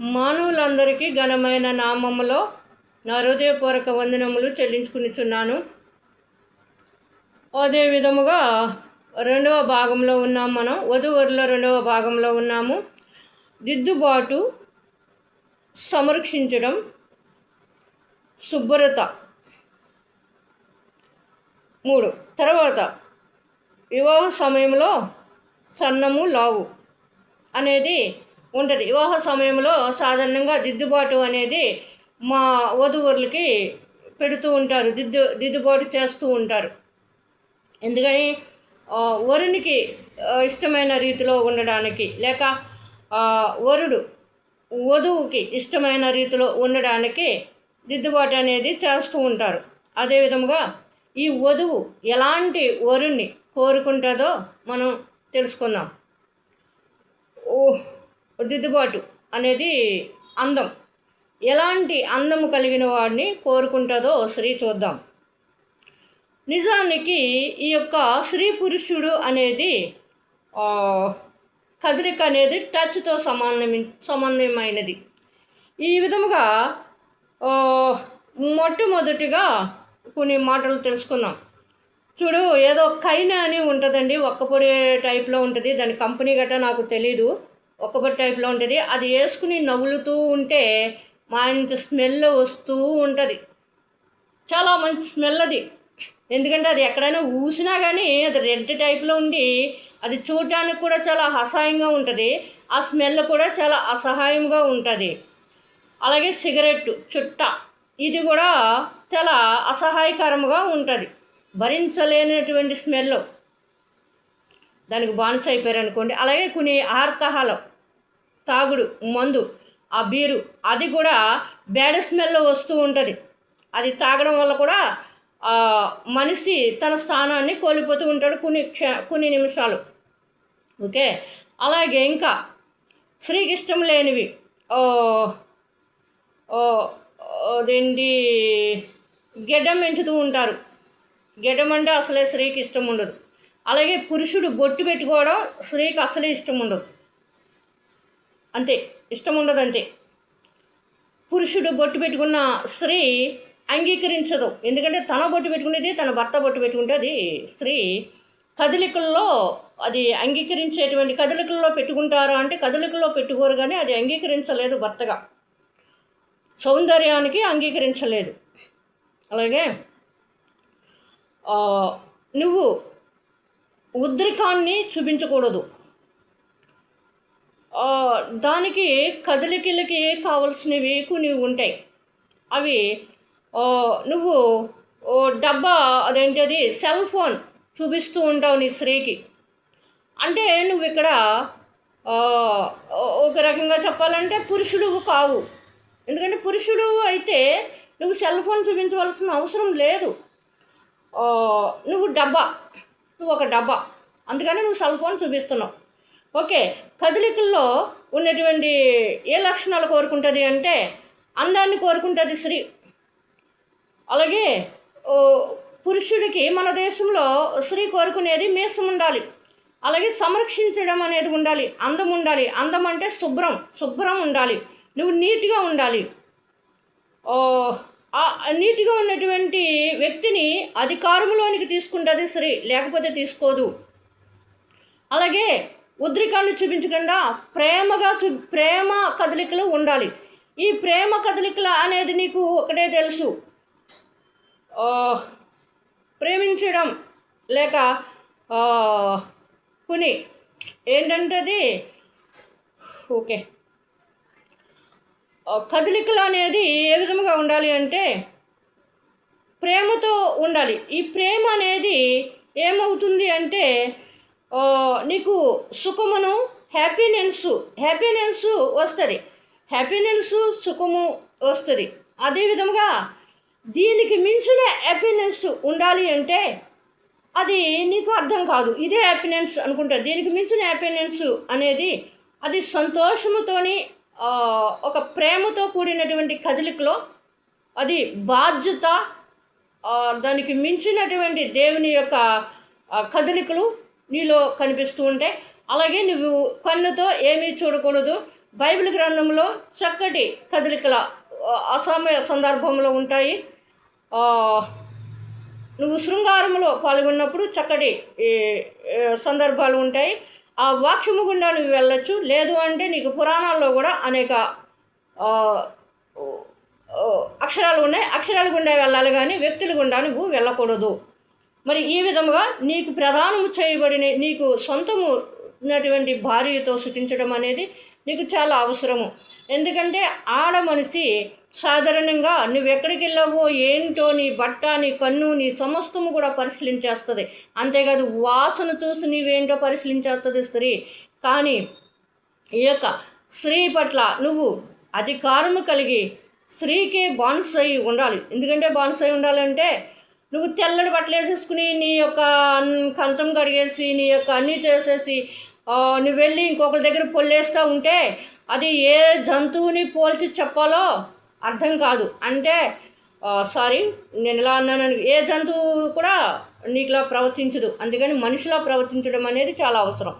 మానవులందరికీ ఘనమైన నామములో నా హృదయపూర్వక వందనములు చెల్లించుకునిచున్నాను. అదే విధముగా రెండవ భాగంలో ఉన్నాం మనం. వధువరుల రెండవ భాగంలో ఉన్నాము. దిద్దుబాటు సంరక్షించడం శుభ్రత. మూడు. తర్వాత వివాహ సమయంలో సన్నము లావు అనేది ఉంటుంది. వివాహ సమయంలో సాధారణంగా దిద్దుబాటు అనేది మా వధువులకి పెడుతూ ఉంటారు. దిద్దు దిద్దుబాటు చేస్తూ ఉంటారు. ఎందుకని వరునికి ఇష్టమైన రీతిలో ఉండడానికి లేక వరుడు వధువుకి ఇష్టమైన రీతిలో ఉండడానికి దిద్దుబాటు అనేది చేస్తూ ఉంటారు. అదేవిధముగా ఈ వధువు ఎలాంటి వరుణ్ణి కోరుకుంటుందో మనం తెలుసుకుందాం. దిద్దుబాటు అనేది అందం. ఎలాంటి అందము కలిగిన వాడిని కోరుకుంటుందో స్త్రీ చూద్దాం. నిజానికి ఈ యొక్క స్త్రీ పురుషుడు అనేది కదలిక అనేది టచ్తో సమానమి సమన్వయమైనది ఈ విధముగా మొట్టమొదటిగా కొన్ని మాటలు తెలుసుకుందాం. చూడు ఏదో కైనా అని ఉంటుందండి ఒక్కపొడి టైప్లో ఉంటుంది దాని కంపెనీ గట్రా నాకు తెలీదు. ఒక్కపొడి టైప్లో ఉంటుంది. అది వేసుకుని నవ్వులుతూ ఉంటే మంచి స్మెల్ వస్తూ ఉంటుంది. చాలా మంచి స్మెల్ అది. ఎందుకంటే అది ఎక్కడైనా ఊసినా కానీ అది రెడ్ టైప్లో ఉండి అది చూడటానికి కూడా చాలా అసహాయంగా ఉంటుంది. ఆ స్మెల్ కూడా చాలా అసహాయంగా ఉంటుంది. అలాగే సిగరెట్టు చుట్ట ఇది కూడా చాలా అసహాయకరంగా ఉంటుంది. భరించలేనటువంటి స్మెల్. దానికి బానిస అయిపోయారు అనుకోండి అలాగే కొన్ని ఆల్కహాల్ తాగుడు మందు ఆ బీరు అది కూడా బ్యాడ్ స్మెల్ వస్తూ ఉంటుంది. అది తాగడం వల్ల కూడా మనిషి తన స్థానాన్ని కోల్పోతూ ఉంటాడు కొన్ని క్ష కొన్ని నిమిషాలు. ఓకే? అలాగే ఇంకా స్త్రీకి ఇష్టం లేనివి. ఓ, ఓ, అదేంటి? గెడ్డం పెంచుతూ ఉంటారు. గెడ్డం అంటే అసలే స్త్రీకి ఇష్టం ఉండదు. అలాగే పురుషుడు బొట్టు పెట్టుకోవడం స్త్రీకి అసలే ఇష్టం ఉండదు. అంతే ఇష్టం ఉండదు అంతే పురుషుడు బొట్టు పెట్టుకున్న స్త్రీ అంగీకరించదు. ఎందుకంటే తన బొట్టు పెట్టుకునేది తన భర్త బొట్టు పెట్టుకుంటే అది స్త్రీ కదలికల్లో అది అంగీకరించేటువంటి కదలికల్లో పెట్టుకుంటారా అంటే కదలికల్లో పెట్టుకోరు కానీ అది అంగీకరించలేదు భర్తగా. సౌందర్యానికి అంగీకరించలేదు. అలాగే నువ్వు ఉద్రికాన్ని చూపించకూడదు. దానికి కదలికలకి కావలసినవి కొన్ని ఉంటాయి. అవి నువ్వు ఓ డబ్బా అదేంటి అది సెల్ ఫోన్ చూపిస్తూ ఉంటావు నీ స్త్రీకి. అంటే నువ్వు ఇక్కడ ఒక రకంగా చెప్పాలంటే పురుషుడు కావు. ఎందుకంటే పురుషుడు అయితే నువ్వు సెల్ ఫోన్ చూపించవలసిన అవసరం లేదు. నువ్వు డబ్బా నువ్వు ఒక డబ్బా. అందుకని నువ్వు సెల్ ఫోన్ చూపిస్తున్నావు. ఓకే కదలికల్లో ఉన్నటువంటి ఏ లక్షణాలు కోరుకుంటుంది అంటే అందాన్ని కోరుకుంటుంది స్త్రీ. అలాగే పురుషుడికి మన దేశంలో స్త్రీ కోరుకునేది మీసం ఉండాలి. అలాగే సంరక్షించడం అనేది ఉండాలి అందం ఉండాలి. అందం అంటే శుభ్రం శుభ్రం ఉండాలి. నువ్వు నీట్గా ఉండాలి. నీట్గా ఉన్నటువంటి వ్యక్తిని అధికారంలోనికి తీసుకుంటుంది స్త్రీ లేకపోతే తీసుకోదు. అలాగే ఉద్రికాన్ని చూపించకుండా ప్రేమగా చూ ప్రేమ కదలికలు ఉండాలి. ఈ ప్రేమ కదలికలు అనేది నీకు ఒకటే తెలుసు. ప్రేమించడం లేక ఆ, కొన్ని ఏంటంటే అది ఓకే కదలికలు అనేది ఏ విధముగా ఉండాలి అంటే ప్రేమతో ఉండాలి. ఈ ప్రేమ అనేది ఏమవుతుంది అంటే నీకు సుఖమును హ్యాపీనెస్ హ్యాపీనెస్ వస్తుంది. హ్యాపీనెస్ సుఖము వస్తుంది. అదేవిధముగా దీనికి మించిన హ్యాపీనెస్ ఉండాలి అంటే అది నీకు అర్థం కాదు. ఇదే హ్యాపీనెస్ అనుకుంటా. దీనికి మించిన హ్యాపీనెస్ అనేది అది సంతోషముతోని ఒక ప్రేమతో కూడినటువంటి కదలికలో అది బాధ్యత దానికి మించినటువంటి దేవుని యొక్క కదలికలు నీలో కనిపిస్తూ ఉంటాయి అలాగే నువ్వు కన్నుతో ఏమీ చూడకూడదు. బైబిల్ గ్రంథంలో చక్కటి కదలికల అసామ్య అసమయ సందర్భంలో ఉంటాయి. నువ్వు శృంగారంలో పాల్గొన్నప్పుడు చక్కటి సందర్భాలు ఉంటాయి. ఆ వాక్యము గుండా నువ్వు వెళ్ళొచ్చు. లేదు అంటే నీకు పురాణాల్లో కూడా అనేక అక్షరాలు ఉన్నాయి. అక్షరాల గుండా వెళ్ళాలి కానీ వ్యక్తుల గుండా నువ్వు వెళ్ళకూడదు. మరి ఈ విధముగా నీకు ప్రధానము చేయబడిన నీకు సొంతము ఉన్నటువంటి భార్యతో సుఖించడం అనేది నీకు చాలా అవసరము. ఎందుకంటే ఆడ మనిషి సాధారణంగా నువ్వు ఎక్కడికి వెళ్ళావో ఏంటో నీ బట్ట నీ కన్ను నీ సమస్తము కూడా పరిశీలించేస్తుంది. అంతేకాదు వాసన చూసి నీవేంటో పరిశీలించేస్తుంది స్త్రీ. కానీ ఈ యొక్క స్త్రీ పట్ల నువ్వు అధికారము కలిగి స్త్రీకి బానిసై ఉండాలి. ఎందుకంటే బానిసై ఉండాలంటే నువ్వు తెల్లటి బట్టలు వేసేసుకుని నీ యొక్క కంచం కడిగేసి నీ యొక్క అన్నీ చేసేసి నువ్వు వెళ్ళి ఇంకొకరి దగ్గర పొల్లేస్తూ ఉంటే అది ఏ జంతువుని పోల్చి చెప్పాలో అర్థం కాదు. అంటే సారీ నేను ఇలా అన్నాను ఏ జంతువు కూడా నీకులా ప్రవర్తించదు. అందుకని మనిషిలా ప్రవర్తించడం అనేది చాలా అవసరం.